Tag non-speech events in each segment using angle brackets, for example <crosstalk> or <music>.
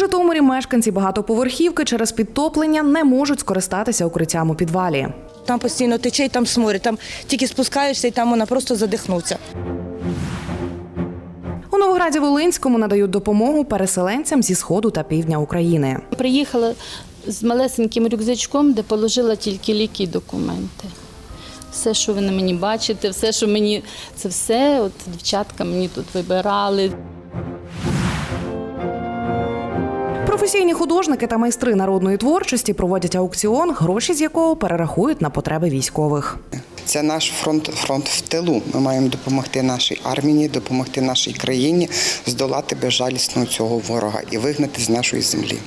Житомирі мешканці багатоповерхівки через підтоплення не можуть скористатися укриттям у підвалі. Там постійно тече, і там сморі, там тільки спускаєшся і там вона просто задихнуться. У Новограді Волинському надають допомогу переселенцям зі сходу та півдня України. Приїхала з малесеньким рюкзачком, де положила тільки ліки і документи. Все, що ви на мені бачите, все, що мені, це все, от дівчатка мені тут вибирали. Професійні художники та майстри народної творчості проводять аукціон, гроші з якого перерахують на потреби військових. Це наш фронт, фронт в тилу. Ми маємо допомогти нашій армії, допомогти нашій країні здолати безжалісно цього ворога і вигнати з нашої землі.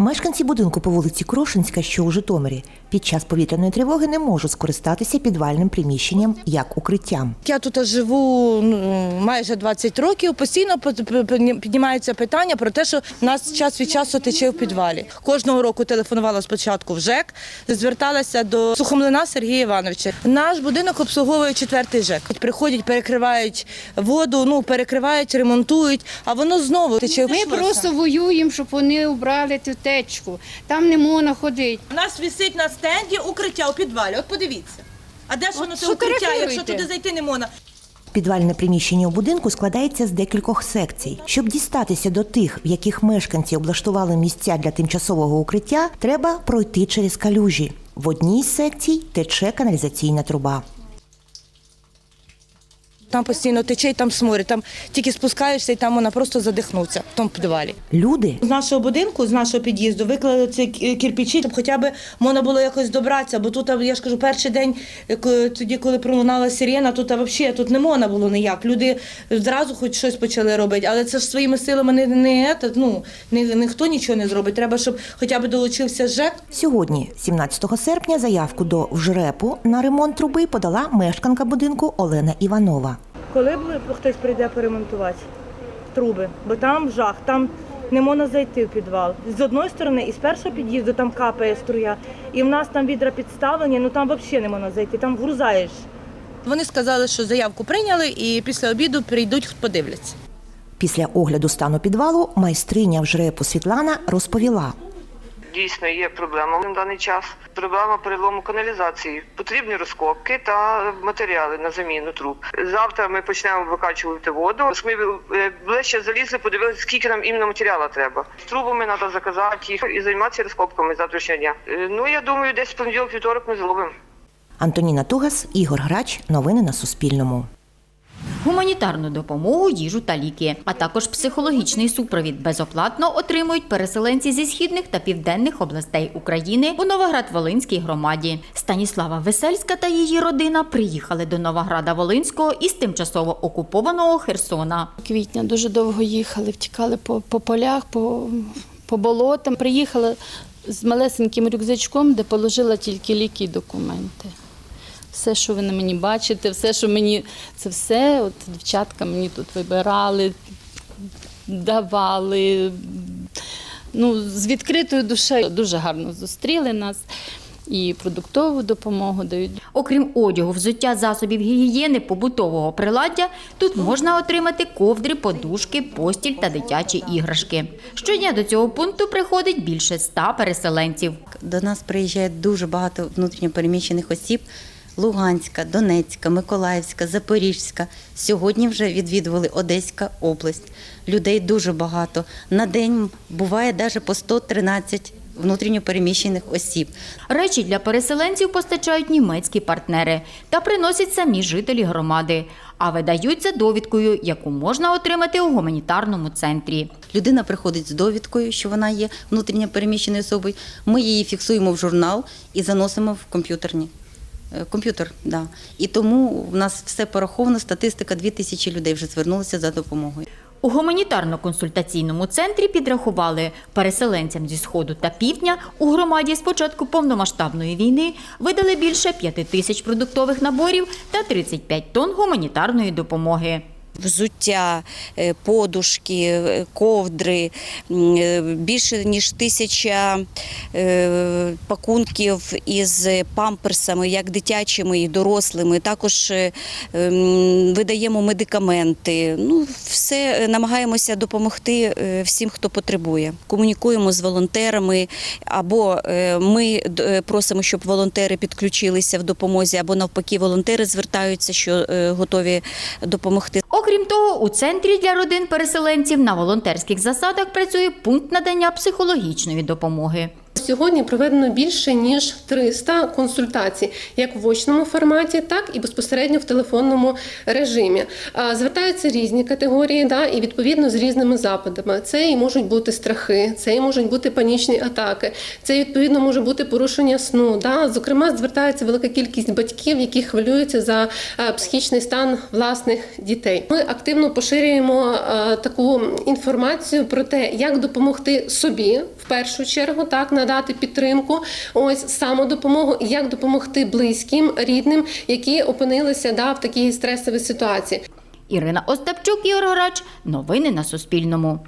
Мешканці будинку по вулиці Крошинська, що у Житомирі, під час повітряної тривоги не можуть скористатися підвальним приміщенням як укриттям. Я тут живу ну, майже 20 років. Постійно по- по- питання про те, що нас час від часу тече в підвалі. Кожного року телефонувала спочатку в ЖЕК, зверталася до Сухомлина Сергія Івановича. Наш будинок обслуговує четвертий ЖЕК. Приходять, перекривають воду, ну перекривають, ремонтують, а воно знову тече в Ми просто воюємо, щоб вони убрали ту течку. Там не можна ходити. У нас висить на стенді укриття у підвалі. От подивіться. А де ж воно це укриття, якщо туди зайти не можна? Підвальне приміщення у будинку складається з декількох секцій. Щоб дістатися до тих, в яких мешканці облаштували місця для тимчасового укриття, треба пройти через калюжі. В одній з секцій тече каналізаційна труба. Там постійно тече, і там сморі, там тільки спускаєшся, і там вона просто задихнуться в тому підвалі. Люди З нашого будинку, з нашого під'їзду, виклали ці кі- кирпичі, щоб хоча б можна було якось добратися. Бо тут, я ж кажу, перший день, тоді, коли пролунала сирена, тут взагалі тут не можна було ніяк. Люди зразу хоч щось почали робити, але це ж своїми силами не, не, ну, ні, ніхто нічого не зробить. Треба, щоб хоча б долучився ЖЕК. сьогодні, 17 серпня, заявку до ВЖРЕПу на ремонт труби подала мешканка будинку Олена Іванова. Коли хтось прийде поремонтувати труби, бо там жах, там не можна зайти в підвал. З одної сторони, і з першого під'їзду там капає струя, і в нас там відра підставлені, ну там взагалі не можна зайти, там грузаєш. Вони сказали, що заявку прийняли і після обіду прийдуть, подивляться. Після огляду стану підвалу майстриня ВЖРЕПу Світлана розповіла. Дійсно є проблема на даний час. Проблема перелому каналізації. Потрібні розкопки та матеріали на заміну труб. Завтра ми почнемо викачувати воду. Ми е, ближче залізли, подивилися, скільки нам іменно матеріалу треба. З трубами треба заказати їх і займатися розкопками завтрашнього дня. Е, Ну я думаю, десь понеділок вівторок ми зробимо. Антоніна Тугас, Ігор Грач. Новини на Суспільному. Гуманітарну допомогу, їжу та ліки, а також психологічний супровід безоплатно отримують переселенці зі східних та південних областей України у Новоград-Волинській громаді. Станіслава Весельська та її родина приїхали до Новограда Волинського із тимчасово окупованого Херсона. Квітня дуже довго їхали, втікали по, по полях, по, по болотам. Приїхала з малесеньким рюкзачком, де положила тільки ліки і документи. Все, що ви на мені бачите, все, що мені, це все, от дівчатка мені тут вибирали, давали. Ну, з відкритою душею дуже гарно зустріли нас і продуктову допомогу дають. Окрім одягу, взуття засобів гігієни, побутового приладдя, тут можна отримати ковдри, подушки, постіль та дитячі іграшки. Щодня до цього пункту приходить більше ста переселенців. До нас приїжджає дуже багато внутрішньопереміщених осіб. Луганська, Донецька, Миколаївська, Запорізька. Сьогодні вже відвідували Одеська область. Людей дуже багато. На день буває навіть по 113 внутрішньопереміщених осіб. Речі для переселенців постачають німецькі партнери та приносять самі жителі громади, а видаються довідкою, яку можна отримати у гуманітарному центрі. Людина приходить з довідкою, що вона є внутрішньопереміщеною особою. Ми її фіксуємо в журнал і заносимо в комп'ютерні. Е, Комп'ютер, да. І тому в нас все пораховано. Статистика 2000 людей вже звернулися за допомогою. У гуманітарно-консультаційному центрі підрахували переселенцям зі сходу та півдня у громаді з початку повномасштабної війни видали більше 5 тисяч продуктових наборів та 35 тонн гуманітарної допомоги. Взуття, е, подушки, е, ковдри, е, більше ніж тисяча пакунків із памперсами, як дитячими і дорослими. Також видаємо медикаменти. Ну, все намагаємося допомогти всім, хто потребує. Комунікуємо з волонтерами, або ми просимо, щоб волонтери підключилися в допомозі, або навпаки, волонтери звертаються, що готові допомогти. Окрім того, у центрі для родин переселенців на волонтерських засадах працює пункт надання психологічної допомоги. Сьогодні проведено більше ніж 300 консультацій, як в очному форматі, так і безпосередньо в телефонному режимі. Звертаються різні категорії, да, і відповідно з різними запитами. Це і можуть бути страхи, це і можуть бути панічні атаки, це відповідно може бути порушення сну. Да. Зокрема, звертається велика кількість батьків, які хвилюються за психічний стан власних дітей. Ми активно поширюємо таку інформацію про те, як допомогти собі першу чергу, так надати підтримку, ось самодопомогу, і як допомогти близьким, рідним, які опинилися да, в такій стресовій ситуації. Ірина Остапчук, Ігор Горач. Новини на Суспільному.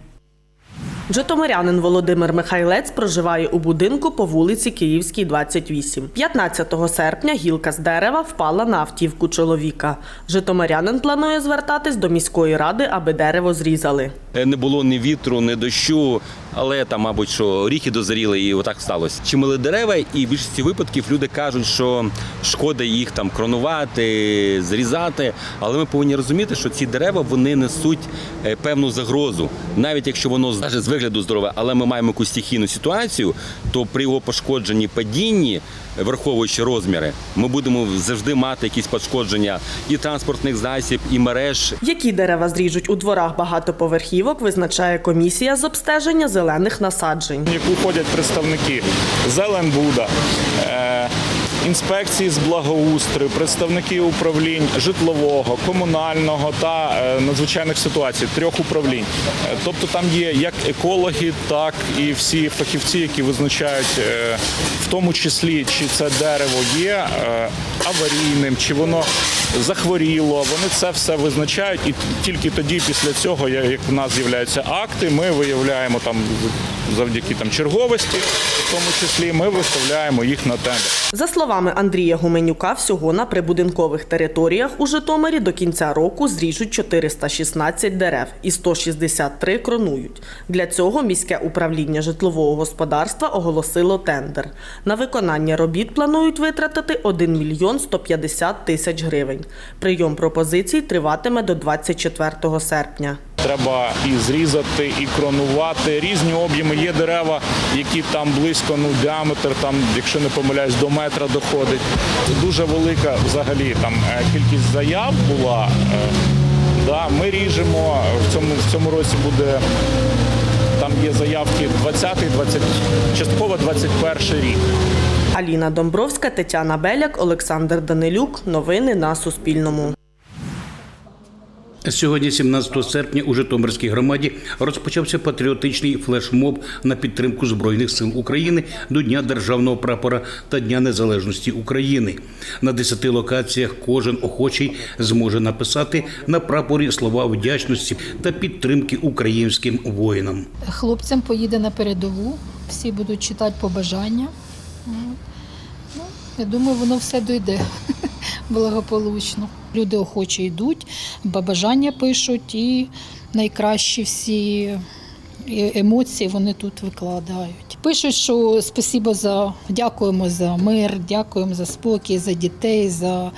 Житомирянин Володимир Михайлець проживає у будинку по вулиці Київській, 28. 15 серпня гілка з дерева впала на автівку чоловіка. Житомирянин планує звертатись до міської ради, аби дерево зрізали. Е, Не було ні вітру, ні дощу, але там, мабуть, що оріхи дозріли і отак сталося. Чимали дерева, і в більшості випадків люди кажуть, що шкода їх там кронувати, зрізати. Але ми повинні розуміти, що ці дерева вони несуть е, певну загрозу. Навіть якщо воно навіть з вигляду здорове, але ми маємо якусь стихійну ситуацію, то при його пошкодженні падінні, враховуючи розміри, ми будемо завжди мати якісь пошкодження і транспортних засіб, і мереж, Які дерева зріжуть у дворах багатоповерхівок, визначає комісія з обстеження зелених насаджень. в яку входять представники? Зеленбуда, е, інспекції з благоустрою, представники управлінь житлового, комунального та е, надзвичайних ситуацій, трьох управлінь. Е, Тобто там є як екологи, так і всі фахівці, які визначають, е, в тому числі, чи це дерево є аварійним, чи воно захворіло. Вони це все визначають, і тільки тоді, після цього, як в нас з'являються акти, ми виявляємо там завдяки там черговості, в тому числі ми виставляємо їх на тендер. За словами Андрія Гуменюка, всього на прибудинкових територіях у Житомирі до кінця року зріжуть 416 дерев і 163 кронують. Для цього міське управління житлового господарства оголосило тендер. На виконання робіт планують витратити 1 мільйон 150 тисяч гривень. Прийом пропозицій триватиме до 24 серпня. Треба і зрізати, і кронувати. Різні об'єми. Є дерева, які там близько, ну діаметр, там, якщо не помиляюсь, до метра доходить. Дуже велика взагалі там е, кількість заяв була. Е, Да, ми ріжемо. В цьому, в цьому році буде там є заявки 20-й, 20, частково 21 рік. Аліна Домбровська, Тетяна Беляк, Олександр Данилюк. Новини на Суспільному. Сьогодні, 17 серпня, у Житомирській громаді розпочався патріотичний флешмоб на підтримку Збройних сил України до Дня державного прапора та Дня Незалежності України. На 10 локаціях кожен охочий зможе написати на прапорі слова вдячності та підтримки українським воїнам. Хлопцям поїде на передову, всі будуть читати побажання. Ну, я думаю, воно все дойде благополучно. Люди охоче йдуть, побажання пишуть і найкращі всі е- емоції вони тут викладають. Пишуть, що спасибо за дякуємо за мир, дякуємо за спокій, за дітей, за,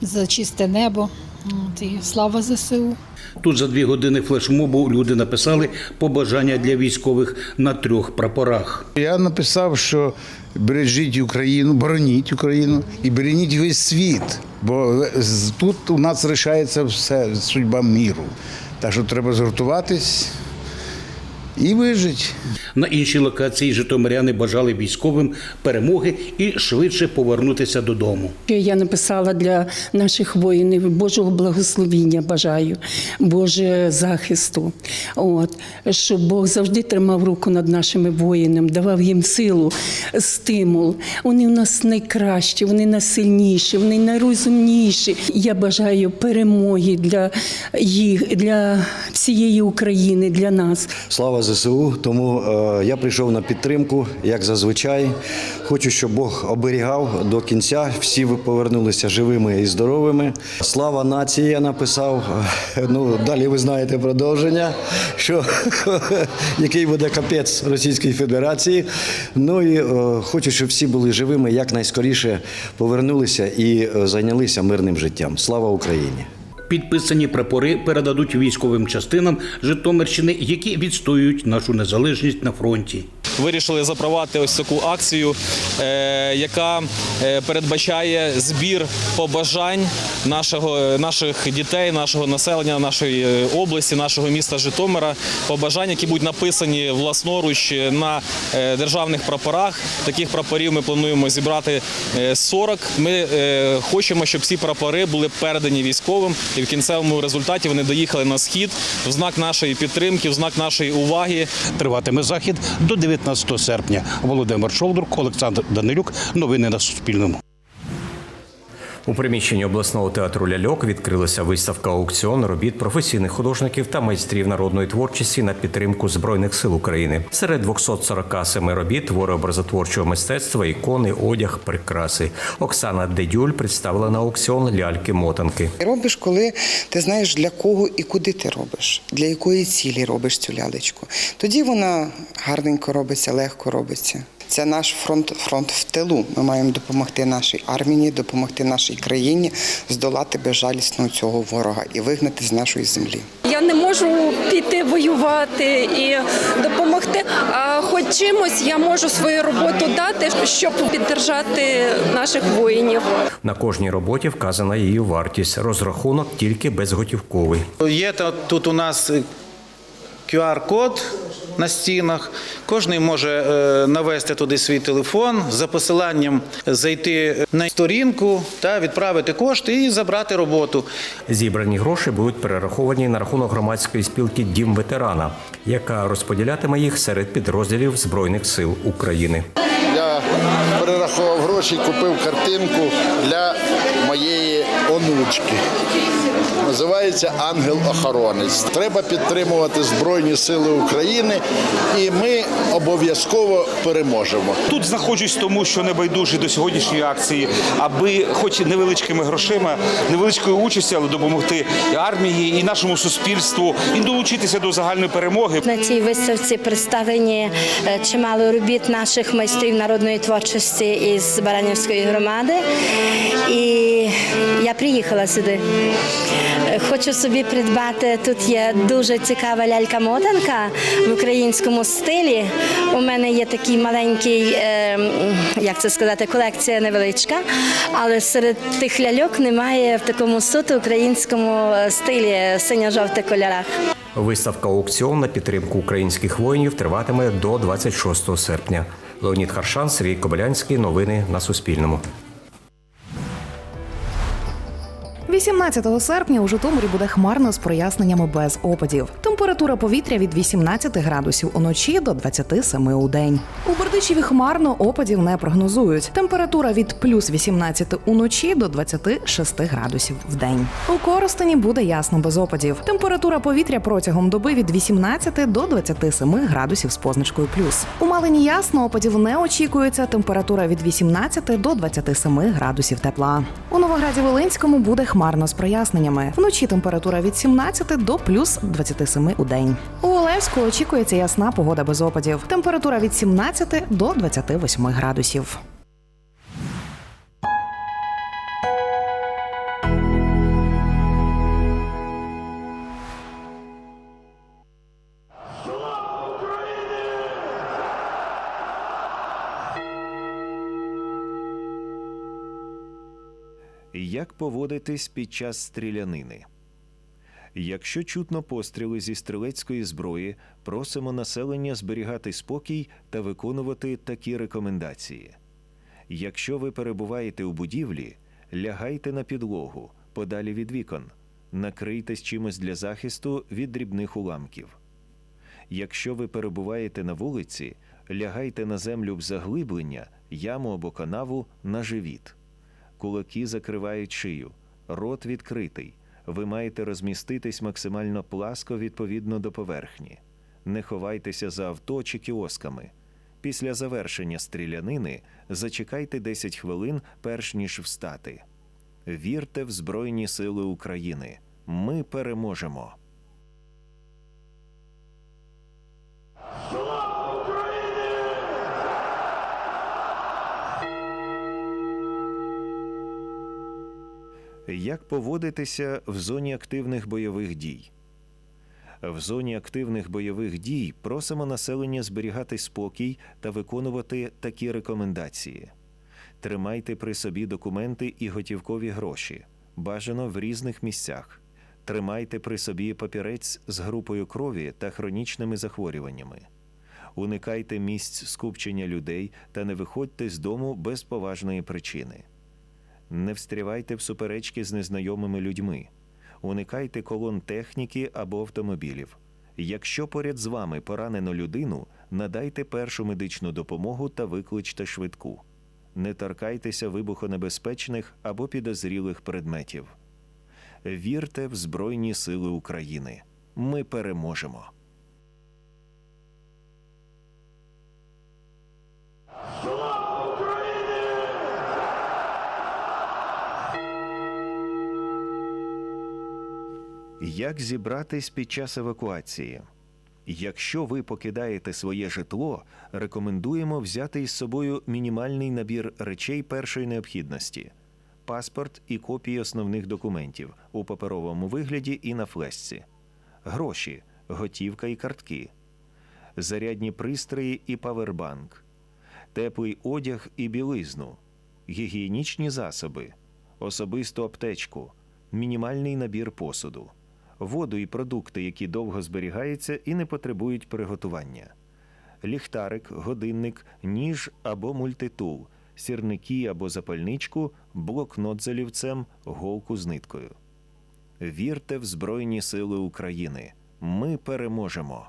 за чисте небо. От, і слава ЗСУ. Тут за дві години флешмобу люди написали побажання для військових на трьох прапорах. Я написав, що бережіть Україну, бороніть Україну і бережіть весь світ, бо тут у нас рішається все судьба міру. Так що треба згуртуватись і вижити. На іншій локації житомиряни бажали військовим перемоги і швидше повернутися додому. Я написала для наших воїнів Божого благословіння бажаю, Боже захисту. От, щоб Бог завжди тримав руку над нашими воїнами, давав їм силу, стимул. Вони в нас найкращі, вони найсильніші, вони найрозумніші. Я бажаю перемоги для їх, для всієї України, для нас. Слава ЗСУ. Тому е, я прийшов на підтримку, як зазвичай. Хочу, щоб Бог оберігав до кінця. Всі ви повернулися живими і здоровими. Слава нації, я написав. Е, Ну, далі ви знаєте продовження, що <laughs> який буде капець Російської Федерації. Ну і е, хочу, щоб всі були живими, якнайскоріше повернулися і зайнялися мирним життям. Слава Україні! Підписані прапори передадуть військовим частинам Житомирщини, які відстоюють нашу незалежність на фронті. вирішили запровадити ось таку акцію, е, яка е, передбачає збір побажань нашого, наших дітей, нашого населення, нашої е, області, нашого міста Житомира. Побажань, які будуть написані власноруч на державних прапорах. Таких прапорів ми плануємо зібрати е, 40. Ми хочемо, щоб ці прапори були передані військовим, і в кінцевому результаті вони доїхали на схід в знак нашої підтримки, в знак нашої уваги. Триватиме захід до 19 серпня. Володимир Шолдрук, Олександр Данилюк. Новини на Суспільному. У приміщенні обласного театру ляльок відкрилася виставка аукціон робіт професійних художників та майстрів народної творчості на підтримку збройних сил України. Серед 247 робіт твори образотворчого мистецтва, ікони, одяг, прикраси. Оксана Дедюль представила на аукціон ляльки-мотанки. Робиш, коли ти знаєш для кого і куди ти робиш, для якої цілі робиш цю лялечку. Тоді вона гарненько робиться, легко робиться. Це наш фронт, фронт в тилу. Ми маємо допомогти нашій армії, допомогти нашій країні здолати безжалісно цього ворога і вигнати з нашої землі. Я не можу піти воювати і допомогти. А хоч чимось я можу свою роботу дати, щоб підтримати наших воїнів. На кожній роботі вказана її вартість. Розрахунок тільки безготівковий. Є та- тут у нас QR-код на стінах. Кожен може е, навести туди свій телефон за посиланням зайти на сторінку та відправити кошти і забрати роботу. Зібрані гроші будуть перераховані на рахунок громадської спілки Дім ветерана, яка розподілятиме їх серед підрозділів Збройних сил України. Я перерахував гроші, купив картинку для моєї онучки. Називається Ангел-охоронець. Треба підтримувати Збройні Сили України, і ми обов'язково переможемо. Тут знаходжусь тому, що не байдужий до сьогоднішньої акції, аби, хоч невеличкими грошима, невеличкою участю, але допомогти і армії, і нашому суспільству, і долучитися до загальної перемоги. На цій виставці представлені е, чимало робіт наших майстрів народної творчості із Баранівської громади. І я приїхала сюди. Е, Хочу собі придбати. Тут є дуже цікава лялька-мотанка в українському стилі. У мене є такий маленький, е, як це сказати, колекція невеличка, але серед тих ляльок немає в такому суто українському е, стилі синьо-жовтих кольорах. Виставка аукціон на підтримку українських воїнів триватиме до 26 серпня. Леонід Харшан, Сергій Кобилянський. Новини на Суспільному. 18 серпня у Житомирі буде хмарно з проясненнями без опадів. Температура повітря від 18 градусів уночі до 27 у день. У Бердичеві хмарно опадів не прогнозують. Температура від плюс 18 уночі до 26 градусів в день. У Коростені буде ясно без опадів. Температура повітря протягом доби від 18 до 27 градусів з позначкою плюс. У Малині ясно опадів не очікується. Температура від 18 до 27 градусів тепла. У Новограді Волинському буде хмарно з проясненнями. Вночі температура від 17 до плюс 27 у день. У Олевську очікується ясна погода без опадів. Температура від 17 до 28 градусів. Як поводитись під час стрілянини? Якщо чутно постріли зі стрілецької зброї, просимо населення зберігати спокій та виконувати такі рекомендації. Якщо ви перебуваєте у будівлі, лягайте на підлогу, подалі від вікон, накрийтесь чимось для захисту від дрібних уламків. Якщо ви перебуваєте на вулиці, лягайте на землю в заглиблення, яму або канаву на живіт. Кулаки закривають шию, рот відкритий. Ви маєте розміститись максимально пласко відповідно до поверхні. Не ховайтеся за авто чи кіосками. Після завершення стрілянини зачекайте 10 хвилин, перш ніж встати. Вірте в Збройні Сили України. Ми переможемо! Як поводитися в зоні активних бойових дій? В зоні активних бойових дій просимо населення зберігати спокій та виконувати такі рекомендації: тримайте при собі документи і готівкові гроші, бажано в різних місцях. Тримайте при собі папірець з групою крові та хронічними захворюваннями. Уникайте місць скупчення людей та не виходьте з дому без поважної причини. Не встрівайте в суперечки з незнайомими людьми. Уникайте колон техніки або автомобілів. Якщо поряд з вами поранено людину, надайте першу медичну допомогу та викличте швидку. Не торкайтеся вибухонебезпечних або підозрілих предметів. Вірте в Збройні Сили України. Ми переможемо. Як зібратись під час евакуації? Якщо ви покидаєте своє житло, рекомендуємо взяти із собою мінімальний набір речей першої необхідності: паспорт і копії основних документів у паперовому вигляді і на флешці, гроші, готівка і картки, зарядні пристрої і павербанк, теплий одяг і білизну, гігієнічні засоби, особисту аптечку, мінімальний набір посуду воду і продукти, які довго зберігаються і не потребують приготування, ліхтарик, годинник, ніж або мультитул, сірники або запальничку, блокнот з олівцем, голку з ниткою. Вірте в Збройні Сили України. Ми переможемо!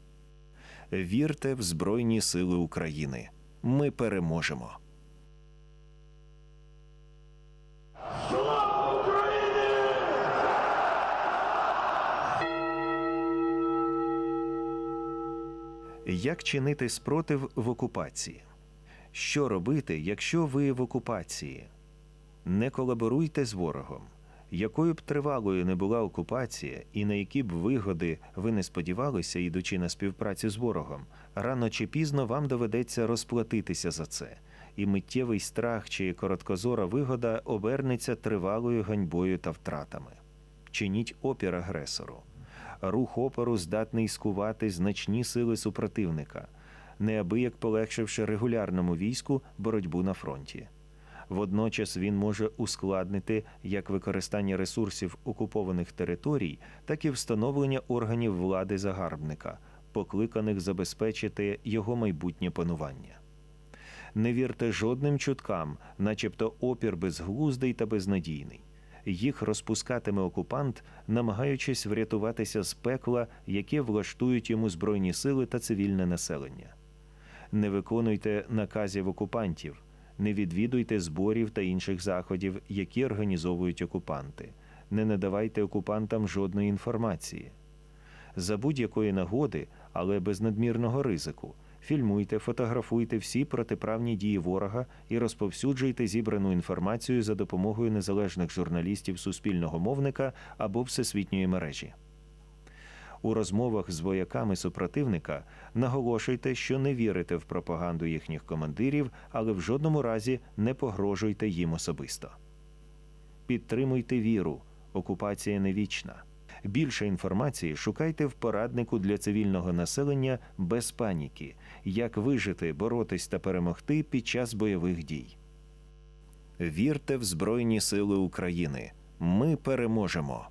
Вірте в Збройні Сили України. Ми переможемо. Як чинити спротив в окупації? Що робити, якщо ви в окупації? Не колаборуйте з ворогом. Якою б тривалою не була окупація, і на які б вигоди ви не сподівалися, ідучи на співпрацю з ворогом, рано чи пізно вам доведеться розплатитися за це, і миттєвий страх чи короткозора вигода обернеться тривалою ганьбою та втратами. Чиніть опір агресору. Рух опору здатний скувати значні сили супротивника, неабияк полегшивши регулярному війську боротьбу на фронті. Водночас він може ускладнити як використання ресурсів окупованих територій, так і встановлення органів влади загарбника, покликаних забезпечити його майбутнє панування. Не вірте жодним чуткам, начебто опір безглуздий та безнадійний. Їх розпускатиме окупант, намагаючись врятуватися з пекла, яке влаштують йому збройні сили та цивільне населення. Не виконуйте наказів окупантів не відвідуйте зборів та інших заходів, які організовують окупанти. Не надавайте окупантам жодної інформації. За будь-якої нагоди, але без надмірного ризику, Фільмуйте, фотографуйте всі протиправні дії ворога і розповсюджуйте зібрану інформацію за допомогою незалежних журналістів суспільного мовника або всесвітньої мережі. У розмовах з вояками супротивника наголошуйте, що не вірите в пропаганду їхніх командирів, але в жодному разі не погрожуйте їм особисто. Підтримуйте віру. Окупація не вічна. Більше інформації шукайте в пораднику для цивільного населення без паніки, як вижити, боротись та перемогти під час бойових дій. Вірте в Збройні Сили України. Ми переможемо.